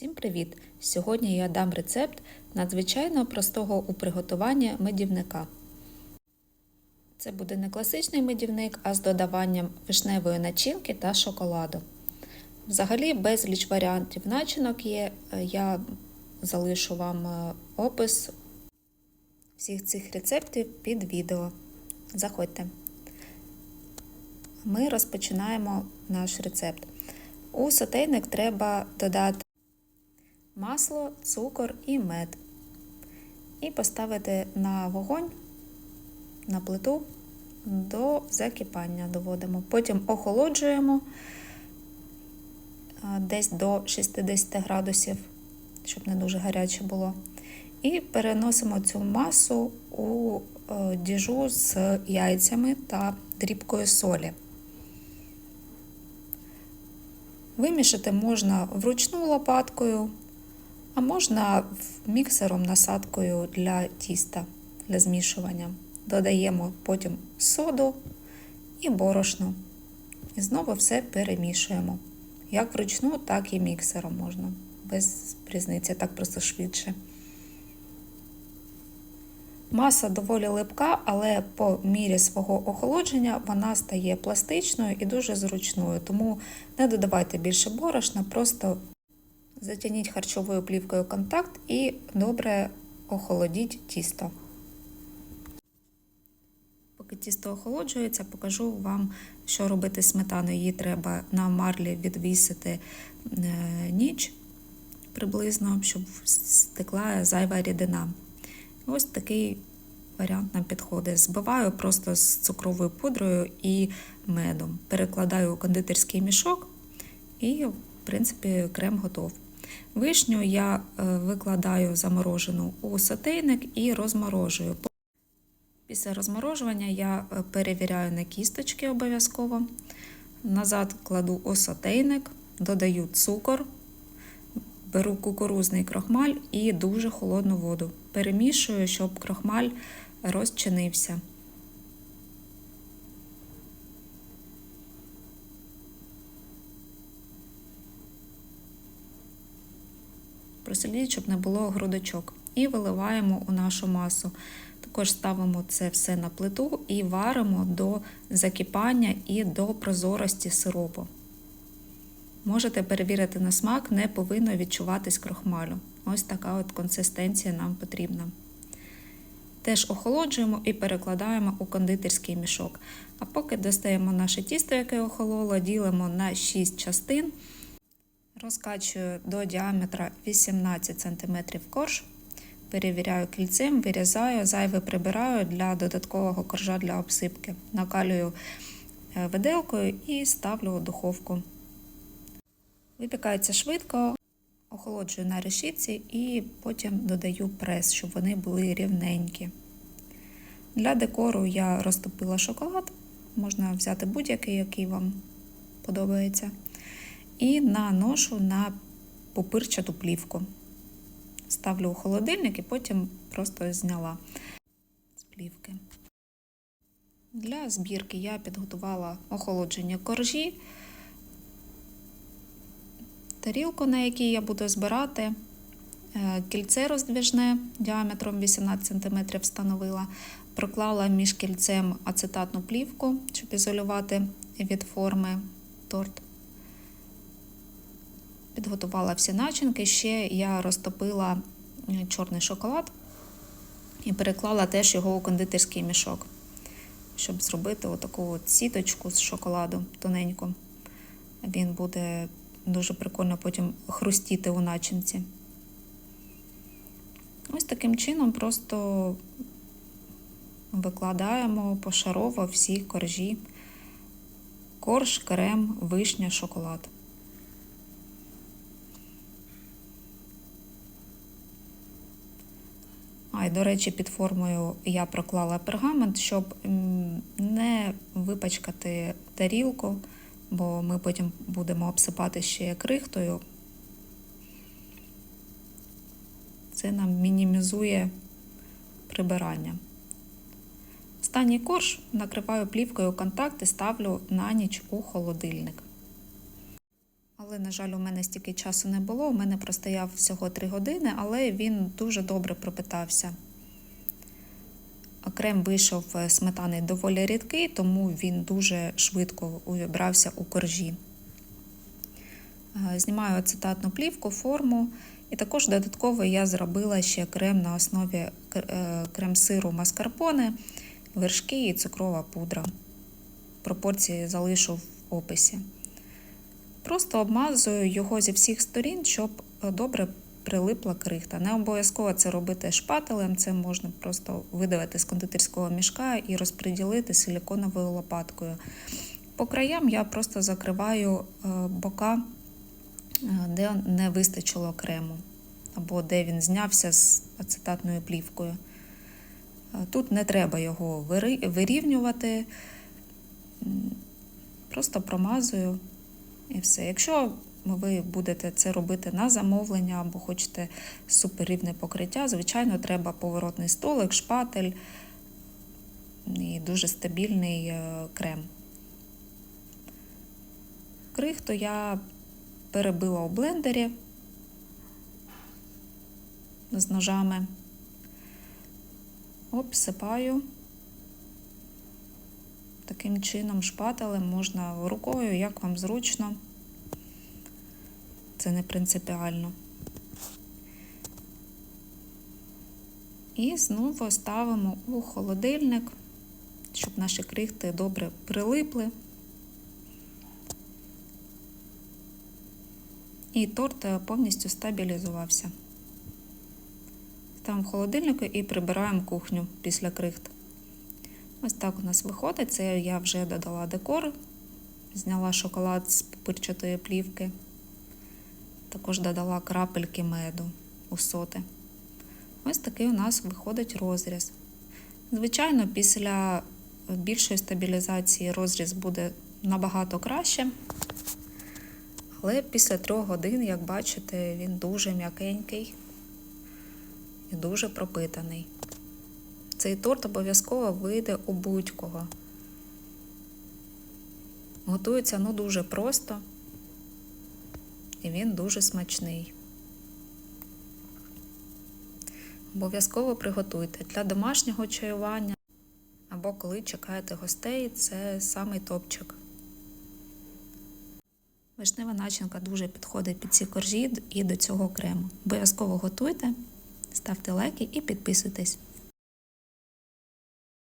Всім привіт! Сьогодні я дам рецепт надзвичайно простого у приготуванні медівника. Це буде не класичний медівник, а з додаванням вишневої начинки та шоколаду. Взагалі, безліч варіантів начинок є. Я залишу вам е, опис всіх цих рецептів під відео. Заходьте. Ми розпочинаємо наш рецепт. У сотейник треба додати масло, цукор і мед. І поставити на вогонь, на плиту до закипання доводимо. Потім охолоджуємо десь до 60 градусів, щоб не дуже гаряче було. І переносимо цю масу у діжу з яйцями та дрібкою солі. Вимішати можна вручну лопаткою, а можна міксером насадкою для тіста, для змішування. Додаємо потім соду і борошно. І знову все перемішуємо. Як вручну, так і міксером можна. Без різниці, так просто швидше. Маса доволі липка, але по мірі свого охолодження вона стає пластичною і дуже зручною. Тому не додавайте більше борошна, просто затягніть харчовою плівкою контакт і добре охолодіть тісто. Поки тісто охолоджується, покажу вам, що робити з сметаною. Її треба на марлі відвісити ніч приблизно, щоб стекла зайва рідина. Ось такий варіант нам підходить. Збиваю просто з цукровою пудрою і медом. Перекладаю у кондитерський мішок і, в принципі, крем готов. Вишню я викладаю заморожену у сотейник і розморожую. Після розморожування я перевіряю на кісточки обов'язково. Назад кладу у сотейник, додаю цукор. Беру кукурузний крохмаль і дуже холодну воду. Перемішую, щоб крохмаль розчинився. Просоліть, щоб не було грудочок. І виливаємо у нашу масу. Також ставимо це все на плиту і варимо до закипання і до прозорості сиропу. Можете перевірити на смак, не повинно відчуватись крохмалю. Ось така от консистенція нам потрібна. Теж охолоджуємо і перекладаємо у кондитерський мішок. А поки достаємо наше тісто, яке охололо, ділимо на 6 частин, розкачую до діаметра 18 см корж, перевіряю кільцем, вирізаю, зайве прибираю для додаткового коржа для обсипки. Накалюю виделкою і ставлю у духовку. Випікається швидко, охолоджую на решітці і потім додаю прес, щоб вони були рівненькі. Для декору я розтопила шоколад, можна взяти будь-який, який вам подобається. І наношу на пупирчату плівку. Ставлю у холодильник і потім просто зняла з плівки. Для збірки я підготувала охолодження коржі тарілку, на якій я буду збирати кільце роздвіжне діаметром 18 см встановила, проклала між кільцем ацетатну плівку, щоб ізолювати від форми торт. Підготувала всі начинки. Ще я розтопила чорний шоколад і переклала теж його у кондитерський мішок, щоб зробити отаку сіточку з шоколаду тоненьку. Він буде дуже прикольно потім хрустіти у начинці. Ось таким чином просто викладаємо пошарово всі коржі, корж, крем, вишня, шоколад. А, і, до речі, під формою я проклала пергамент, щоб не випачкати тарілку бо ми потім будемо обсипати ще крихтою. Це нам мінімізує прибирання. Останній корж накриваю плівкою контакт і ставлю на ніч у холодильник. Але, на жаль, у мене стільки часу не було. У мене простояв всього 3 години, але він дуже добре пропитався. Крем вийшов е, сметани доволі рідкий, тому він дуже швидко увібрався у коржі. Е, Знімаю ацетатну плівку, форму. І також додатково я зробила ще крем на основі е, крем-сиру маскарпоне, вершки і цукрова пудра. Пропорції залишу в описі. Просто обмазую його зі всіх сторін, щоб е, добре прилипла крихта. Не обов'язково це робити шпателем, це можна просто видавити з кондитерського мішка і розподілити силіконовою лопаткою. По краям я просто закриваю е, бока, е, де не вистачило крему, або де він знявся з ацетатною плівкою. Тут не треба його вирівнювати, просто промазую і все. Якщо ви будете це робити на замовлення або хочете суперрівне покриття, звичайно, треба поворотний столик, шпатель і дуже стабільний е, крем. Крихту я перебила у блендері з ножами, обсипаю. Таким чином, шпателем можна рукою, як вам зручно. Це не принципіально. І знову ставимо у холодильник, щоб наші крихти добре прилипли. І торт е, повністю стабілізувався. Ставимо в холодильнику і прибираємо кухню після крихт. Ось так у нас виходить. Це я вже додала декор, зняла шоколад з пупирчатої плівки. Також додала крапельки меду у соти. Ось такий у нас виходить розріз. Звичайно, після більшої стабілізації розріз буде набагато краще. Але після трьох годин, як бачите, він дуже м'якенький і дуже пропитаний. Цей торт обов'язково вийде у будь-кого. Готується ну дуже просто і він дуже смачний. Обов'язково приготуйте для домашнього чаювання або коли чекаєте гостей, це самий топчик. Вишнева начинка дуже підходить під ці коржі і до цього крему. Обов'язково готуйте, ставте лайки і підписуйтесь.